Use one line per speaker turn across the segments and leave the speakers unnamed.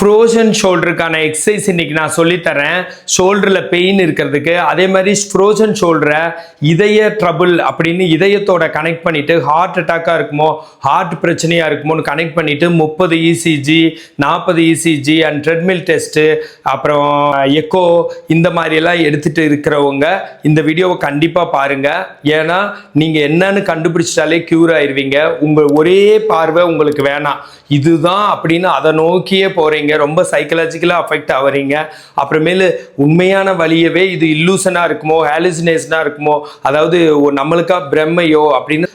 Frozen ஷோல்டருக்கான exercise இன்னைக்கு நான் சொல்லித்தரேன். ஷோல்டரில் பெயின் இருக்கிறதுக்கு அதே மாதிரி ஃப்ரோசன் ஷோல்டரை இதய ட்ரபுள் அப்படின்னு இதயத்தோட கனெக்ட் பண்ணிவிட்டு ஹார்ட் அட்டாக்காக இருக்குமோ ஹார்ட் பிரச்சனையாக இருக்குமோன்னு கனெக்ட் பண்ணிவிட்டு முப்பது இசிஜி நாற்பது இசிஜி அண்ட் ட்ரெட்மில் டெஸ்ட்டு அப்புறம் எக்கோ இந்த மாதிரியெல்லாம் எடுத்துகிட்டு இருக்கிறவங்க இந்த வீடியோவை கண்டிப்பாக பாருங்க. ஏன்னா நீங்கள் என்னன்னு கண்டுபிடிச்சிட்டாலே க்யூர் ஆயிடுவீங்க உங்கள் ஒரே பார்வை உங்களுக்கு வேணாம். இதுதான் அப்படின்னு அதை நோக்கியே போகிறீங்க ரொம்ப சைக்கலாஜிக்கலாக அஃபெக்ட் ஆகுறீங்க அப்புறமேலு உண்மையான வழியவே இது இல்லூசனாக இருக்குமோ ஹாலுசினேஷனாக இருக்குமோ அதாவது நம்மளுக்கா பிரம்மையோ அப்படின்னு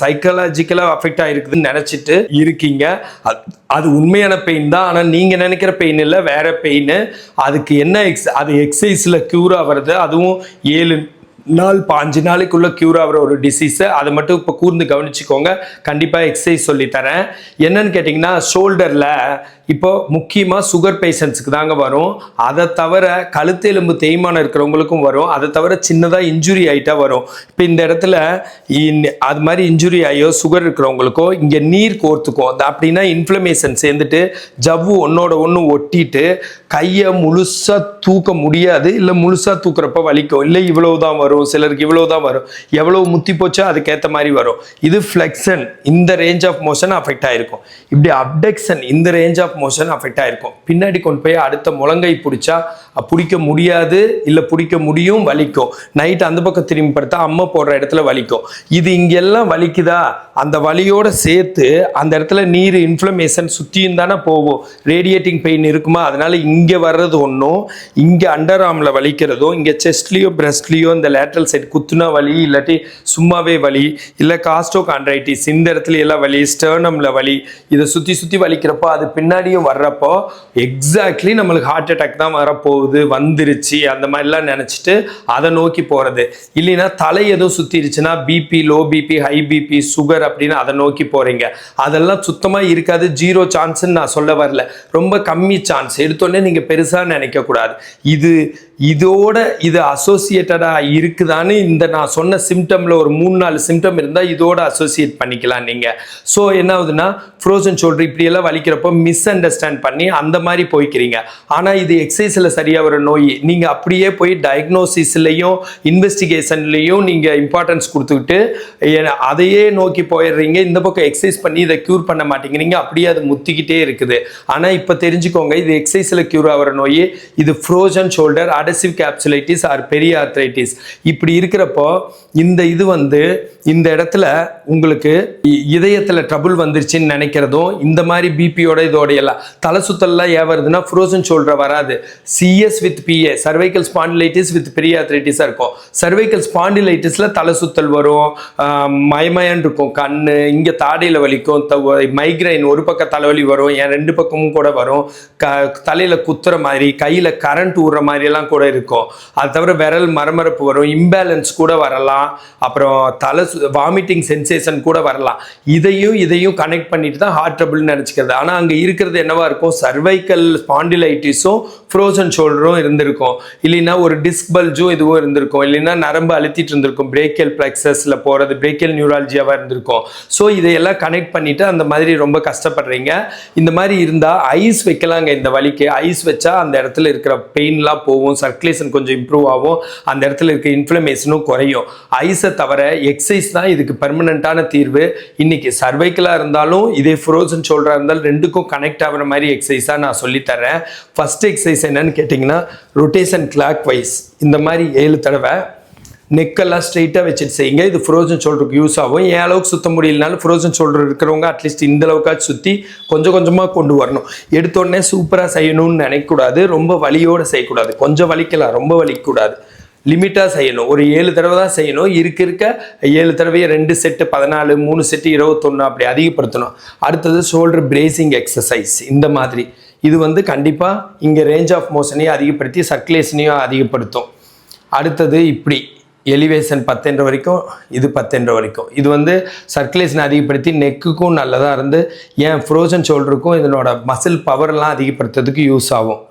சைக்கலாஜிக்கலாக அஃபெக்ட் ஆகிருக்குதுன்னு நினச்சிட்டு இருக்கீங்க. அது- அது உண்மையான பெயின் தான். ஆனால் நீங்கள் நினைக்கிற பெயின் இல்லை வேற பெயின் அதுக்கு என்ன எக்ஸ் அது எக்ஸசைஸில் க்யூர் ஆகிறது அதுவும் ஏழு நாள் பாஞ்சு நாளைக்குள்ளே க்யூர் ஆகிற ஒரு டிசீஸு அதை மட்டும் இப்போ கூர்ந்து கவனிச்சுக்கோங்க. கண்டிப்பாக எக்ஸசைஸ் சொல்லித்தரேன். என்னன்னு கேட்டிங்கன்னா ஷோல்டரில் இப்போ முக்கியமாக சுகர் பேஷண்ட்ஸுக்கு தாங்க வரும். அதை தவிர கழுத்து எலும்பு தேய்மானம் இருக்கிறவங்களுக்கும் வரும். அதை தவிர சின்னதாக இன்ஜுரி ஆகிட்டா வரும். இப்போ இந்த இடத்துல இன்- அது மாதிரி இன்ஜுரி ஆகியோ சுகர் இருக்கிறவங்களுக்கோ இங்கே நீர் கோர்த்துக்கும். அந்த அப்படின்னா இன்ஃப்ளமேஷன் சேர்ந்துட்டு ஜவ்வு ஒன்னோட ஒன்று ஒட்டிட்டு கையை முழுசாக தூக்க முடியாது. இல்லை முழுசாக தூக்குறப்ப வலிக்கும். இல்லை இவ்வளவு தான் வரும். சிலருக்கு இவ்வளோ தான் வரும். எவ்வளோ முத்தி போச்சோ அதுக்கேற்ற மாதிரி வரும். இது ஃப்ளெக்ஷன் இந்த ரேஞ்ச் ஆஃப் மோஷன் அஃபெக்ட் ஆகிருக்கும் இப்படி அப்டெக்ஷன் இந்த ரேஞ்ச் ஆஃப் மோஷன் அஃபெக்ட் ஆயிருக்கும். பின்னாடி கொண்டு போய் அடுத்த முழங்கை பிடிச்சா பிடிக்க முடியாது இல்லை பிடிக்க முடியும் வலிக்கும் நைட் அந்த பக்கம் திரும்பி படுத்தா அம்மா போடுற இடத்துல வலிக்கும் இது இங்கெல்லாம் வலிக்குதா? அந்த வலியோட சேர்த்து அந்த இடத்துல நீர் இன்ஃப்ளமேஷன் சுற்றியும் தானே போகும். ரேடியேட்டிங் பெயின் இருக்குமா? அதனால இங்கே வர்றது ஒன்றும் இங்கே அண்டர் ஆர்மில் வலிக்கிறதும் இங்கே செஸ்ட்லேயோ பிரஸ்ட்லேயோ இந்த லேட்ரல் சைடு குத்துனா வலி இல்லாட்டி சும்மாவே வலி இல்லை காஸ்டோ கான்ட்ரைட்டிஸ் இந்த இடத்துல எல்லாம் வலி ஸ்டர்னமில் வலி இதை சுற்றி சுற்றி வலிக்கிறப்போ அது பின்னாடியும் வர்றப்போ எக்ஸாக்ட்லி நம்மளுக்கு ஹார்ட் அட்டாக் தான் வரப்போகுது. வந்துருச்சு அந்த மாதிரிலாம் நினச்சிட்டு அதை நோக்கி போகிறது இல்லைன்னா தலை எதுவும் சுற்றிருச்சுன்னா BP low BP high BP sugar அப்படின்னு அதை நோக்கி போகிறீங்க அதெல்லாம் சுத்தமாக இருக்காது ஜீரோ சான்ஸ்ன்னு நான் சொல்ல வரல. ரொம்ப கம்மி சான்ஸ் எடுத்தோடனே நீங்கள் பெருசாக நினைக்கக்கூடாது. இது இதோட இது அசோசியேட்டடாக இருக்குதான்னு இந்த நான் சொன்ன சிம்டமில் ஒரு மூணு நாலு சிம்டம் இருந்தால் இதோட அசோசியேட் பண்ணிக்கலாம் நீங்கள் ஸோ என்ன ஆகுதுன்னா ஃப்ரோசன் ஷோல்டர் இப்படியெல்லாம் வலிக்கிறப்போ மிஸ் அண்டர்ஸ்டாண்ட் பண்ணி அந்த மாதிரி போய்க்கிறீங்க. ஆனால் இது எக்ஸசைஸில் சரியாக வர நோய் நீங்கள் அப்படியே போய் டயக்னோசிஸ்லையும் இன்வெஸ்டிகேஷன்லேயும் நீங்கள் இம்பார்ட்டன்ஸ் கொடுத்துக்கிட்டு அதையே நோக்கி போயிடுறீங்க. இந்த பக்கம் எக்ஸசைஸ் பண்ணி இதை க்யூர் பண்ண மாட்டேங்கிறீங்க அப்படியே அது முத்திக்கிட்டே இருக்குது. ஆனால் இப்போ தெரிஞ்சுக்கோங்க இது எக்ஸசைஸில் க்யூர் ஆகிற நோய் இது frozen shoulder adhesive capsulitis or பெரிய ஆர்த்ரைட்டிஸ் இப்படி இருக்கிறப்போ இந்த இது வந்து இந்த இடத்துல உங்களுக்கு இதயத்தில் ட்ரபுள் வந்துருச்சுன்னு நினைக்கிறதும் இந்த மாதிரி பிபியோட இதோட எல்லாம் தலை சுத்தல்லாம் ஏன் வருதுன்னா ஃப்ரோசன் ஷோல்டர் வராது CS with PA cervical spondylitis with பெரிய ஆர்த்ரைட்டிஸாக இருக்கும். சர்வைக்கல் ஸ்பாண்டிலைட்டிஸில் தலை சுத்தல் வரும் மயமயன் இருக்கும். கண் இங்கே தாடையில் வலிக்கும் மைக்ரைன் ஒரு பக்கம் தலைவலி வரும் என் ரெண்டு பக்கமும் கூட வரும். க தலையில் குத்துற மாதிரி கையில் கரண்ட் ஊடுற மாதிரி எல்லாம் கூட இருக்கும். அது தவிர விரல் மரமரப்பு வரும். இம்பேலன்ஸ் கூட வரலாம். அப்புறம் தலை வாமிட்டிங் சென்சேஷன் கூட வரலாம். இதையும் இதையும் கனெக்ட் பண்ணிட்டு தான் ஹார்ட் ட்ரபிள்னு நினச்சிக்கிறது. ஆனால் அங்கே இருக்கிறது என்னவா இருக்கும்? சர்வைக்கல் ஸ்பாண்டிலைட்டிஸும் ஃப்ரோசன் ஷோல்டரும் இருந்திருக்கும். இல்லைன்னா ஒரு டிஸ்க் பல்ஜும் இதுவும் இருந்திருக்கும். இல்லைன்னா நரம்பு அழுத்திட்டு இருந்திருக்கும். பிரேக்கியல் பிளெக்சஸில் போகிறது பிரேக்கியல் நியூராலஜியாவாக இருந்திருக்கும். ஸோ இதையெல்லாம் கனெக்ட் பண்ணிட்டு அந்த மாதிரி ரொம்ப கஷ்டப்படுறீங்க. இந்த மாதிரி இருந்தால் ஐஸ் வைக்கலாங்க இந்த வலிக்கு. ஐஸ் வச்சா அந்த இடத்துல இருக்கிற பெயின்லாம் போகும். சர்க்குலேஷன் கொஞ்சம் இம்ப்ரூவ் ஆகும். அந்த இடத்துல இருக்க இன்ஃப்ளமேஷனும் குறையும். ஐஸை தவிர எக்ஸசைஸ் தான் இதுக்கு பெர்மனண்ட்டான தீர்வு. இன்னைக்கு சர்வைக்கலாக இருந்தாலும் இதே ஃப்ரோசன் ஷோல்டராக இருந்தாலும் ரெண்டுக்கும் கனெக்ட் ஆகிற மாதிரி எக்ஸசைஸாக நான் சொல்லித்தரேன் ஃபஸ்ட் எக்ஸசைஸ் என்னன்னு கேட்டிங்கன்னா ரொட்டேஷன் கிளாக் வைஸ் இந்த மாதிரி ஏழு தடவை நெக்கெல்லாம் ஸ்ட்ரைட்டாக வச்சுட்டு செய்யுங்க. இது ஃப்ரோசன் ஷோல்டருக்கு யூஸ் ஆகும். ஏன் அளவுக்கு சுத்த முடியலனாலும் ஃப்ரோசன் ஷோல்டர் இருக்கிறவங்க அட்லீஸ்ட் இந்த அளவுக்காச்சும் சுற்றி கொஞ்சம் கொஞ்சமாக கொண்டு வரணும். எடுத்தோடனே சூப்பராக செய்யணும்னு நினைக்கக்கூடாது. ரொம்ப வலியோடு செய்யக்கூடாது. கொஞ்சம் வலிக்கலாம் ரொம்ப வலிக்கக்கூடாது. லிமிட்டாக செய்யணும். ஒரு ஏழு தடவை தான் செய்யணும். இருக்க இருக்க ஏழு தடவையை ரெண்டு செட்டு பதினாலு மூணு செட்டு இருபத்தொன்று அப்படி அதிகப்படுத்தணும். அடுத்தது ஷோல்டர் பிரேசிங் எக்ஸசைஸ் இந்த மாதிரி. இது வந்து கண்டிப்பாக இங்கே ரேஞ்ச் ஆஃப் மோஷனையும் அதிகப்படுத்தி சர்க்குலேஷனையும் அதிகப்படுத்தும். அடுத்தது இப்படி. எலிவேஷன் பத்தென்ற வரைக்கும் இது பத்தென்ற வரைக்கும். இது வந்து சர்க்குலேஷன் அதிகப்படுத்தி நெக்குக்கும் நல்லதாக இருந்து ஏன் ஃப்ரோசன் ஷோல்டருக்கும் இதனோட மசில் பவர்லாம் அதிகப்படுத்துறதுக்கு யூஸ் ஆகும்.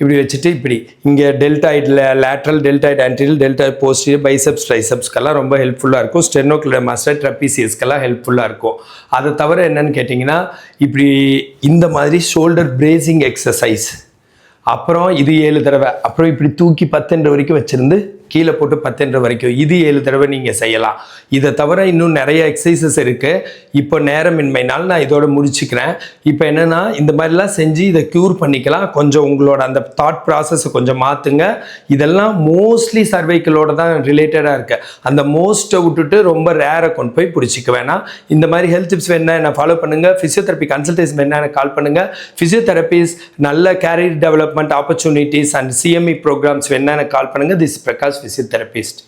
இப்படி வச்சுட்டு இப்படி. இங்கே டெல்டாய்டில் lateral deltoid anterior deltoid posterior biceps ட்ரைசப்ஸ்க்கெல்லாம் ரொம்ப ஹெல்ப்ஃபுல்லாக இருக்கும். ஸ்டெனோக்ளியர் மாஸ்டர் ட்ரப்பிசியஸ்க்கெல்லாம் ஹெல்ப்ஃபுல்லாக இருக்கும். அதை தவிர என்னன்னு கேட்டிங்கன்னா இப்படி இந்த மாதிரி ஷோல்டர் பிரேசிங் எக்ஸசைஸ் அப்புறம் இது ஏழு தடவை. அப்புறம் இப்படி தூக்கி பத்துன்ற வரைக்கும் வச்சுருந்து கீழே போட்டு பத்தென்ற வரைக்கும் இது ஏழு தடவை நீங்கள் செய்யலாம். இதை தவிர இன்னும் நிறைய எக்ஸசைசஸ் இருக்குது இப்போ நேரமின்மைனால் நான் இதோட முடிச்சுக்கிறேன். இப்போ என்னென்னா இந்த மாதிரிலாம் செஞ்சு இதை க்யூர் பண்ணிக்கலாம். கொஞ்சம் உங்களோட அந்த தாட் ப்ராசஸை கொஞ்சம் மாற்றுங்க இதெல்லாம் மோஸ்ட்லி சர்வைக்கலோட தான் ரிலேட்டடாக இருக்குது அந்த மோஸ்ட்டை விட்டுட்டு ரொம்ப ரேரை கொண்டு போய் பிடிச்சிக்க வேணாம். இந்த மாதிரி ஹெல்த் டிப்ஸ் வேணா என்ன ஃபாலோ பண்ணுங்கள் ஃபிசியோதெரப்பி கன்சல்டேஷன் வேணா எனக்கு கால் பண்ணுங்கள் ஃபிசியோதெரப்பிஸ் நல்ல career development opportunities and CME programs வேணா எனக்கு கால் பண்ணுங்கள் திஸ் பிரகாஷ் especial therapist.